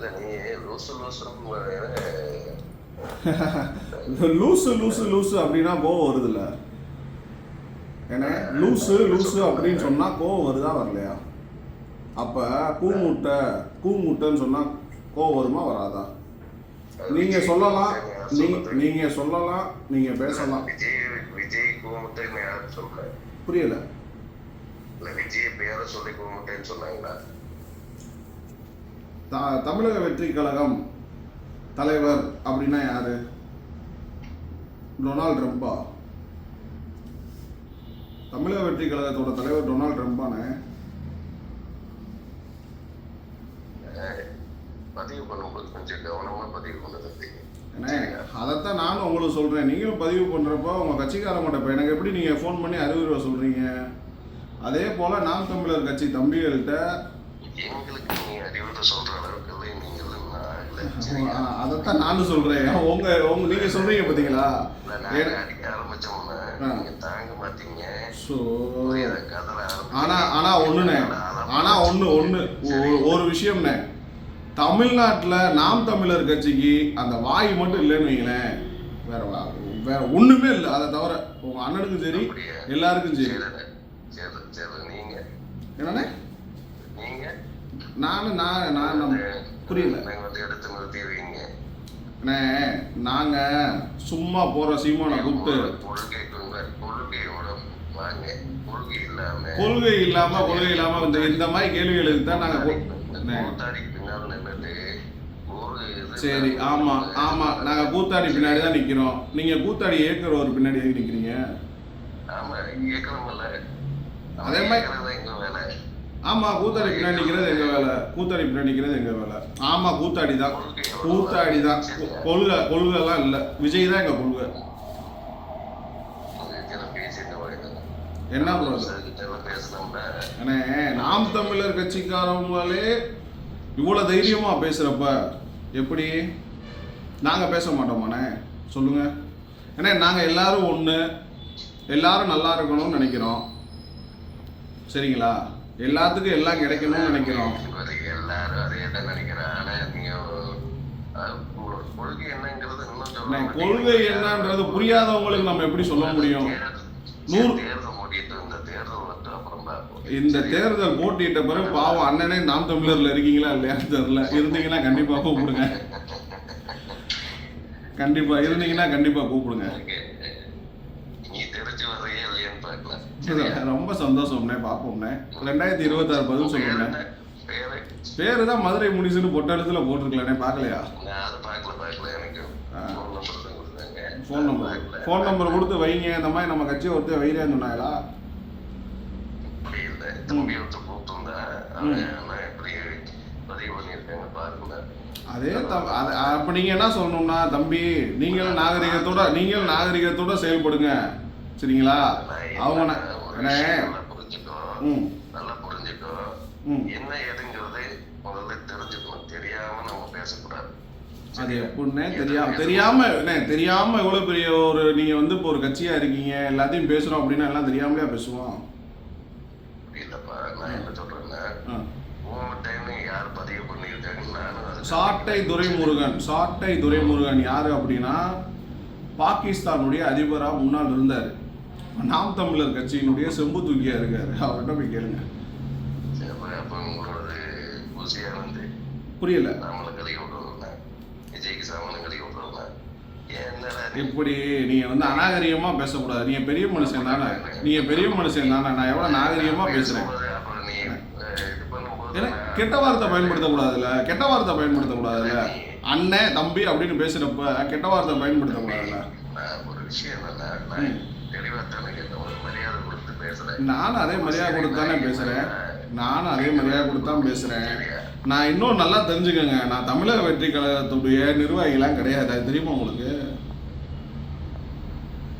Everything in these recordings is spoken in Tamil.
லூசு லூசு லூசு லூசு அப்படின்னா கோவம் வருதுல்ல. ஏன்னா லூசு லூசு அப்படின்னு சொன்னா கோவம் வருதா வரலையா? அப்ப கூமுட்டை கூமுட்டைன்னு சொன்னா கோவம் வருமா வராதா? நீங்க சொல்லலாம். நீங்க நீங்க சொல்லலாம் நீங்க பேசலாம். விஜய் சொல்ல புரியல. இல்ல விஜய் பேரை சொல்லி கூமுட்டைன்னு சொன்னாங்களா? த- தமிழக வெற்றி கழகம் தலைவர் அப்படின்னா யாரு? டொனால்ட் ட்ரம்ப்பா தமிழக வெற்றி கழகத்தோட தலைவர் டொனால்ட் ட்ரம்ப்பானே அஹ், பதிவு பண்ணும்போது கொஞ்சம் கவனமா பதிவு பண்ண தம்பி அண்ணே அதைத்தான் நானும் உங்களுக்கு சொல்றேன். நீங்களும் பதிவு பண்றப்போ உங்க கட்சிக்காரங்கிட்ட இப்போ எனக்கு எப்படி நீங்க ஃபோன் பண்ணி அறிவுரை சொல்றீங்க? அதே போல நாம் தமிழர் கட்சி தம்பிகள்கிட்ட எங்களுக்கு நீ அறிவுரை சொல்ற அளவுக்கு இல்லை சரியா ஆ, அதைத்தான் நானும் சொல்றேன். உங்க உங்க நீங்க சொல்றீங்க பாத்தீங்களா? நாங்க அடிக்க ஆரம்பிச்சோம்னா. நீங்க தாங்க மாட்டீங்க. ஆனா ஆனா ஒண்ணுண்ணே. ஆனா ஒண்ணு ஒண்ணு. ஒரு விஷயம்ண்ணே. தமிழ்நாட்டுல நாம் தமிழர் கட்சிக்கு அந்த வாய் மட்டும் இல்லைன்னு வைங்களேன். வேற வேற ஒண்ணுமே இல்லை. அதை தவிர உங்க அண்ணனுக்கும் சரி? எல்லாருக்கும் சரி நீங்க. என்னண்ணே? நீங்க? நானும் நான் நான் புரியல. வந்து எடுத்து நிறுத்திடுவீங்க அண்ணே நாங்க சும்மா போற சீமானை கூப்பிட்டு கொள்கை கொள்கை கொள்கையோட வாங்க கொள்கை இல்லாம கொள்கை இல்லாம கொள்கை இல்லாம இந்த இந்த மாதிரி கேள்விகளுக்கு தான் நாங்க சரி ஆமா ஆமா. நாங்க கூத்தாடி பின்னாடி தான் நிக்கிறோம். நீங்க கூத்தாடி ஏக்கர் ஒரு பின்னாடி எதுக்கு நிக்கிறீங்க. ஆமா கேட்கணும்ல அதே மாதிரி- ஆமாம் ஆமா கூத்தாடி பின்னாடி எங்க வேலை? கூத்தாடி பின்னாடி எங்கள் எங்க வேலை? ஆமா கூத்தாடி தான் கூத்தாடி தான் கொள்கை கொள்கைலாம் இல்ல. விஜய் தான் எங்க கொள்கை. என்ன ப்ரோ அண்ணே நாம் தமிழர் கட்சிக்காரவங்களே இவ்வளோ தைரியமாக பேசுகிறப்ப எப்படி? நாங்கள் பேச மாட்டோமாண்ணே சொல்லுங்க. ஏன்னா நாங்கள் எல்லாரும் ஒன்று எல்லாரும் நல்லா இருக்கணும்னு நினைக்கிறோம். சரிங்களா? எல்லாத்துக்கும் எல்லாம் கிடைக்கணும்னு நினைக்கிறோம். எல்லாரும் அதே தான் நினைக்கிறேன். ஆனா நீங்க கொள்கை என்னங்கிறது இன்னும் கொள்கை என்னன்றது புரியாதவங்களுக்கு நம்ம எப்படி சொல்ல முடியும்? நூறு- இந்த தேர்தல் போட்டியிட்ட பிறகு பாவம் அண்ணனே நாம் தமிழர்ல இருக்கீங்களா இல்லையான்னு தெரியல. இருந்தீங்கன்னா கண்டிப்பா கூப்பிடுங்க. கண்டிப்பா இருந்தீங்கன்னா கண்டிப்பா கூப்பிடுங்க. ரொம்ப சந்தோஷம்ண்ணே பார்ப்போம்ண்ணே ரெண்டாயிரத்தி இருபத்தாறு பதில் சொல்லுங்க. பேரு. தான் மதுரை முனிசுன்னு பொட்ட எழுத்துல போட்டிருக்கலானே பார்க்கலையா. ஃபோன் நம்பர் ஃபோன் நம்பர் கொடுத்து வைங்க. இந்த மாதிரி நம்ம கட்சியை ஒருத்தர் வைரேன்னு சொன்னாங்களா அதே அப்போ நீங்கள் என்ன சொல்லணும்னா தம்பி நீங்களும் நாகரிகத்தோட நீங்களும் நாகரிகத்தோட செயல்படுங்க. சரிங்களா? அவங்க ந- அண்ணே. நல்லா புரிஞ்சுக்கோ ம். நல்லா புரிஞ்சுக்கோ ம். என்ன ஏதுங்கிறது முதல்ல தெரிஞ்சுக்கணும். தெரியாம நம்ம பேசக்கூடாது. அது எப்படின்னே தெரியாம தெரியாம அண்ணே, தெரியாம எவ்வளவு பெரிய ஒரு நீங்க வந்து இப்போ ஒரு கட்சியா இருக்கீங்க. எல்லாத்தையும் பேசுறோம் அப்படின்னா எல்லாம் தெரியாமலே பேசுவோம். இல்லப்பா நான் என்ன சொல்றேன்னா ஆ. உங்கள்கிட்டன்னு யார் பதிவு அது சாட்டை துரைமுருகன். சாட்டை துரைமுருகன் யாரு அப்படின்னா பாகிஸ்தானுடைய அதிபரா முன்னாள் இருந்தார். நாம் தமிழர் கட்சியினுடைய செம்பு தூக்கியா இருக்காரு. அவர்கிட்ட போய் கேளுங்க. புரியல? இப்படி நீங்க வந்து அநாகரிகமா பேசக்கூடாது. நீங்க பெரிய மனுஷன் தானே. நீங்க பெரிய மனுஷன் தானே. நான் எவ்வளவு நாகரிகமா பேசுறேன். கெட்ட வார்த்தை பயன்படுத்தக்கூடாதுல்ல. கெட்ட வார்த்தை பயன்படுத்தக்கூடாதுல்ல. அண்ணன் தம்பி அப்படின்னு பேசுறப்ப கெட்ட வார்த்தை பயன்படுத்தக்கூடாதுல்ல. ஒரு விஷயம் நானும் அதே மரியாதை கொடுத்து தானே பேசுறேன். நானும் அதே மரியாதை கொடுத்து தான் பேசுறேன் நான் இன்னும் நல்லா தெரிஞ்சுக்கங்க. நான் தமிழக வெற்றி கழகத்துடைய நிர்வாகிலாம் கிடையாது. அது தெரியுமா உங்களுக்கு?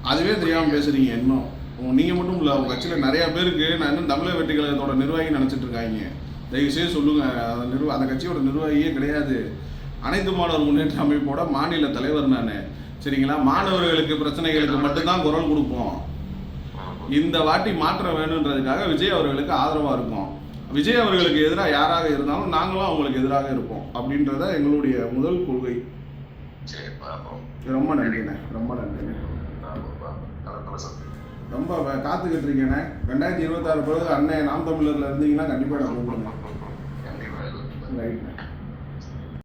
அதுவே தெரியாம பேசுறீங்க இன்னும். உங்க- நீங்க மட்டும் இல்ல உங்க கட்சியில நிறைய பேருக்கு நான் இன்னும் தமிழக வெற்றி கழகத்தோட நிர்வாகி நினைச்சிட்டு இருக்காங்க. தயவு செய்து சொல்லுங்க. அந்த நிர்வா அந்த கட்சியோட நிர்வாகியே கிடையாது. அனைத்து மாணவர் முன்னேற்ற அமைப்போட மாநில தலைவர் நான். சரிங்களா? மாணவர்களுக்கு பிரச்சனைகளுக்கு மட்டும்தான் குரல் கொடுப்போம். இந்த வாட்டி மாற்றம் வேணுன்றதுக்காக விஜய் அவர்களுக்கு ஆதரவா இருக்கும். விஜய் அவர்களுக்கு எதிராக யாராக இருந்தாலும் நாங்களும் அவங்களுக்கு எதிராக இருப்போம். அப்படின்றத எங்களுடைய முதல் கொள்கை. ரொம்ப நன்றிண்ணே. ரொம்ப நன்றிண்ணே. ரொம்ப காத்துக்கிட்டு இருக்கேண்ணே. ரெண்டாயிரத்தி இருபத்தாறு பிறகு அண்ணன் நாம் தமிழர்ல இருந்தீங்கன்னா கண்டிப்பாக நான் கூப்பிடுங்க ரைட்ண்ணே